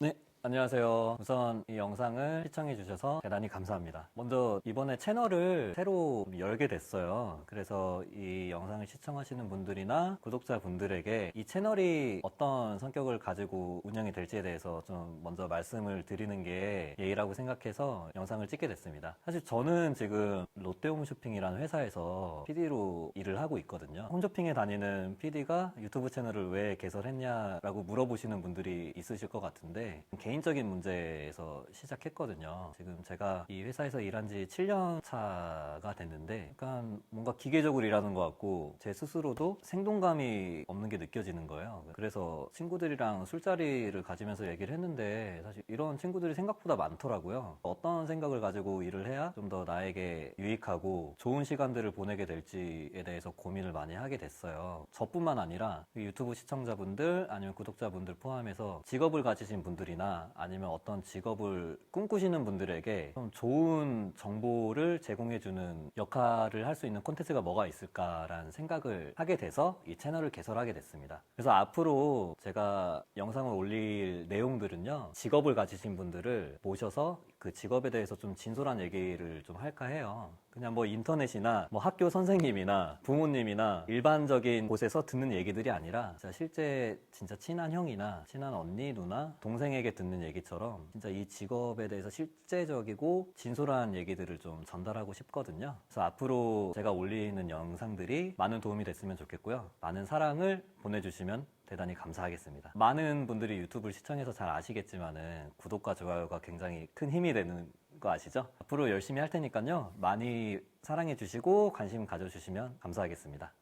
Nej. 안녕하세요. 우선 이 영상을 시청해 주셔서 대단히 감사합니다. 먼저 이번에 채널을 새로 열게 됐어요. 그래서 이 영상을 시청하시는 분들이나 구독자분들에게 이 채널이 어떤 성격을 가지고 운영이 될지에 대해서 좀 먼저 말씀을 드리는 게 예의라고 생각해서 영상을 찍게 됐습니다. 사실 저는 지금 롯데홈쇼핑이라는 회사에서 PD로 일을 하고 있거든요. 홈쇼핑에 다니는 PD가 유튜브 채널을 왜 개설했냐라고 물어보시는 분들이 있으실 것 같은데 개인 적인 문제에서 시작했거든요. 지금 제가 이 회사에서 일한 지 7년 차가 됐는데 약간 뭔가 기계적으로 일하는 것 같고 제 스스로도 생동감이 없는 게 느껴지는 거예요. 그래서 친구들이랑 술자리를 가지면서 얘기를 했는데 사실 이런 친구들이 생각보다 많더라고요. 어떤 생각을 가지고 일을 해야 좀 더 나에게 유익하고 좋은 시간들을 보내게 될지에 대해서 고민을 많이 하게 됐어요. 저뿐만 아니라 유튜브 시청자분들 아니면 구독자분들 포함해서 직업을 가지신 분들이나 아니면 어떤 직업을 꿈꾸시는 분들에게 좀 좋은 정보를 제공해주는 역할을 할 수 있는 콘텐츠가 뭐가 있을까라는 생각을 하게 돼서 이 채널을 개설하게 됐습니다. 그래서 앞으로 제가 영상을 올릴 내용들은요, 직업을 가지신 분들을 모셔서 그 직업에 대해서 좀 진솔한 얘기를 좀 할까 해요. 그냥 뭐 인터넷이나 뭐 학교 선생님이나 부모님이나 일반적인 곳에서 듣는 얘기들이 아니라 진짜 실제 진짜 친한 형이나 친한 언니, 누나, 동생에게 듣는 얘기처럼 진짜 이 직업에 대해서 실제적이고 진솔한 얘기들을 좀 전달하고 싶거든요. 그래서 앞으로 제가 올리는 영상들이 많은 도움이 됐으면 좋겠고요. 많은 사랑을 보내주시면 대단히 감사하겠습니다. 많은 분들이 유튜브를 시청해서 잘 아시겠지만은 구독과 좋아요가 굉장히 큰 힘이 되는 거 아시죠? 앞으로 열심히 할 테니까요. 많이 사랑해 주시고 관심 가져 주시면 감사하겠습니다.